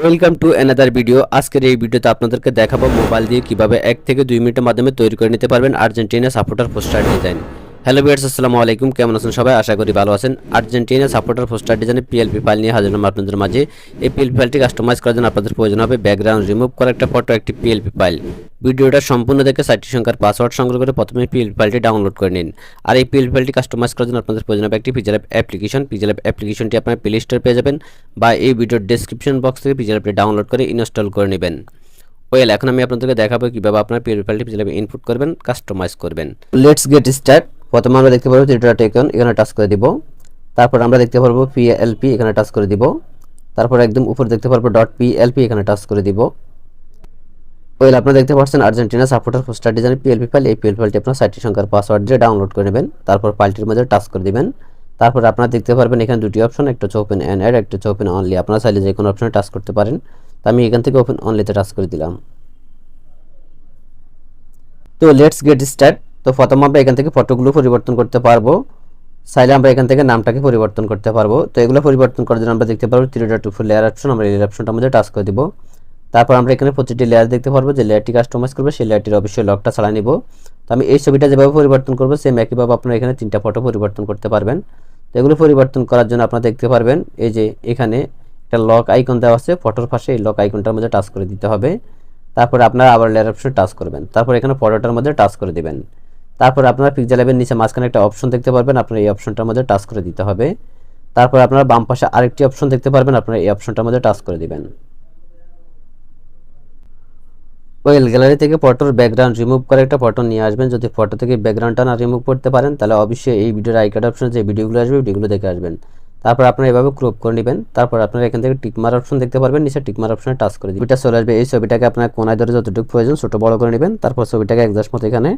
Welcome to another video আজকের এই ভিডিওতে আপনাদেরকে দেখাবো মোবাইল দিয়ে কীভাবে এক থেকে দুই মিনিটের মাধ্যমে তৈরি করে নিতে পারবেন Argentina supporter poster design hello viewers আসসালামু আলাইকুম কেমন আছেন সবাই আশা করি ভালো আছেন আর্জেন্টিনা সাপোর্টার পোস্টার ডিজাইনে পিএলপি ফাইল নিয়ে হাজির হলাম আপনাদের মাঝে এই পিএলপি ফাইলটি কাস্টমাইজ করার জন্য আপনাদের প্রয়োজন হবে ব্যাকগ্রাউন্ড রিমুভ করা একটা ফটো একটি পিএলপি ফাইল ভিডিওটা সম্পূর্ণ দেখে সাইটটি সংখ্যার পাসওয়ার্ড সংগ্রহ করে প্রথমে পিএলপি ফাইলটি ডাউনলোড করে নিন আর এই পিএলপি ফাইলটি কাস্টমাইজ করার জন্য আপনাদের প্রয়োজন হবে একটি পিজার অ্যাপ্লিকেশন পিজার অ্যাপ্লিকেশনটি আপনার প্লে স্টোর পেয়ে যাবেন বা এই ভিডিওর ডেসক্রিপশন বক্স থেকে পিজার অ্যাপটি ডাউনলোড করে ইনস্টল করে নেবেন ওয়েল এখন আমি আপনাদেরকে দেখাবো কীভাবে আপনার পিএলপি ফাইলটি পিজার ইনপুট করবেন কাস্টমাইজ করবেন লেটস গেট স্টার্ট প্রথমে আমরা দেখতে পারব থ্রি ডট আইকন এখানে টাচ করে দিব। তারপর আমরা দেখতে পারব পিএলপি এখানে টাচ করে দিব। তারপর একদম উপরে দেখতে পারব ডট পিএলপি এখানে টাচ করে দিব। ওয়েল আপনারা দেখতে পাচ্ছেন Argentina supporter poster design PLP file এই পিএলপি ফাইলটি আপনার সাইটটি সংখ্যার পাসওয়ার্ড দিয়ে ডাউনলোড করে নেবেন। তারপর ফাইলটির মধ্যে টাচ করে দিবেন। তারপর আপনারা দেখতে পারবেন এখানে দুটি অপশন একটা হচ্ছে ওপেন অ্যান্ড একটা হচ্ছে ওপেন অনলি আপনারা চাইলে যে কোনো অপশনে টাচ করতে পারেন। তো আমি এখান থেকে ওপেন অনলিতে টাচ করে দিলাম। তো লেটস গেট স্টার্ট তো প্রথম আমরা এখান থেকে ফটোগুলো পরিবর্তন করতে পারব। চাইলে আমরা এখান থেকে নামটাকে পরিবর্তন করতে পারব। তো এগুলো পরিবর্তন করার জন্য আমরা দেখতে পারব three dot two layer option আমরা এই অপশনটার মধ্যে টাচ করে দিব। তারপর আমরা এখানে প্রতিটি লেয়ার দেখতে পারব, যে লেয়ারটি কাস্টমাইজ করবে, সেই লেয়ারটির অবশ্যই লকটা ছাড়া নিব। তো আমি এই ছবিটা যেভাবে পরিবর্তন করব সেম একইভাবে আপনারা এখানে তিনটা ফটো পরিবর্তন করতে পারবেন। তো এগুলো পরিবর্তন করার জন্য আপনারা দেখতে পারবেন, এই যে এখানে একটা লক আইকন দেওয়া আছে ফটোর পাশে এই লক আইকনটার মধ্যে টাচ করে দিতে হবে। তারপরে আপনারা আবার লেয়ার অপশনে টাচ করবেন। তারপর এখানে ফটোটার মধ্যে টাচ করে দিবেন। তারপর আপনারা পিকচার ল্যাবের নিচে মাঝখানে একটা অপশন দেখতে পারবেন, আপনার এই অপশনটার মধ্যে টাচ করে দিতে হবে। তারপর আপনারা বাম পাশে আরেকটি অপশন দেখতে পারবেন, আপনারা এই অপশনটার মধ্যে টাচ করে দিবেন। ওয়েল গ্যালারি থেকে ফটোর ব্যাকগ্রাউন্ড রিমুভ করে একটা ফটো নিয়ে আসবেন। যদি ফটো থেকে ব্যাকগ্রাউন্ডটা না রিমুভ করতে পারেন, তাহলে অবশ্যই এই ভিডিওর আইকার্ড অপশনে যে ভিডিওগুলো আসবে ভিডিওগুলো দেখে আসবেন। তারপর আপনারা এভাবে ক্রপ করে নেবেন। তারপর আপনারা এখান থেকে টিকমার অপশন দেখতে পারবেন, নিচে টিকমার অপশনে টাচ করে দিবেন। এটা চলে আসবে। এই ছবিটাকে আপনার কোনায় ধরে যতটুকু প্রয়োজন, ছোটো বড় করে নেবেন। তারপর ছবিটাকে একজাস্ট মতো এখানে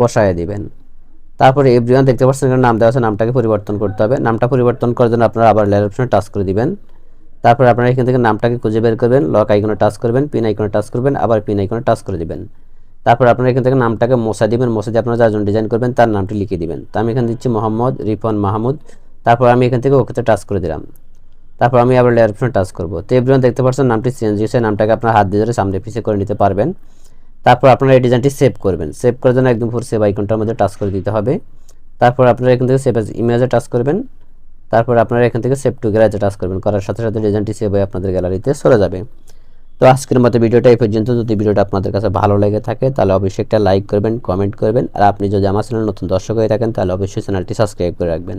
বসায় দিবেন। তারপরে এভরিওয়ান দেখতে পাচ্ছেন এখানে নাম দেওয়া আছে, নামটাকে পরিবর্তন করতে হবে। নামটা পরিবর্তন করার জন্য আপনারা আবার লেয়ার অপশনে টাচ করে দিবেন। তারপরে আপনারা এখান থেকে নামটাকে খুঁজে বের করবেন লক আইকনে টাচ করবেন পিন আইকনে টাচ করবেন, আবার পিন আইকনে টাচ করে দিবেন। তারপর আপনারা এখান থেকে নামটাকে মোসা দিবেন মোসা দিয়ে আপনারা যাজন ডিজাইন করবেন তার নামটি লিখে দিবেন। তো আমি এখানে দিচ্ছি মোহাম্মদ রিফন মাহমুদ। তারপর আমি এখান থেকে ওকেতে টাচ করে দিলাম। তারপর আমি আবার লেয়ার অপশনে টাচ করব। তো এভরিওয়ান দেখতে পাচ্ছেন নামটি চেঞ্জ হয়েছে, নামটাকে আপনার হাত দিয়ে ধরে সামনে পিছিয়ে করে নিতে পারবেন। তারপর আপনারা এই ডিজাইনটি সেভ করবেন। সেভ করার জন্য একদম পুরো সেভ আইকনটার মধ্যে টাচ করে দিতে হবে। তারপর আপনারা এখান থেকে সেভ ইমেজে টাচ করবেন। তারপর আপনারা এখান থেকে সেভ টু গ্যালারিতে টাচ করবেন। করার সাথে সাথে ডিজাইনটি সেভ হয়ে আপনাদের গ্যালারিতে চলে যাবে। তো আজকের মতো ভিডিওটা এই পর্যন্ত। যদি ভিডিওটা আপনাদের কাছে ভালো লেগে থাকে, তাহলে অবশ্যই একটা লাইক করবেন কমেন্ট করবেন। আর আপনি যদি আমার চ্যানেল নতুন দর্শক হয়ে থাকেন, তাহলে অবশ্যই চ্যানেলটি সাবস্ক্রাইব করে রাখবেন।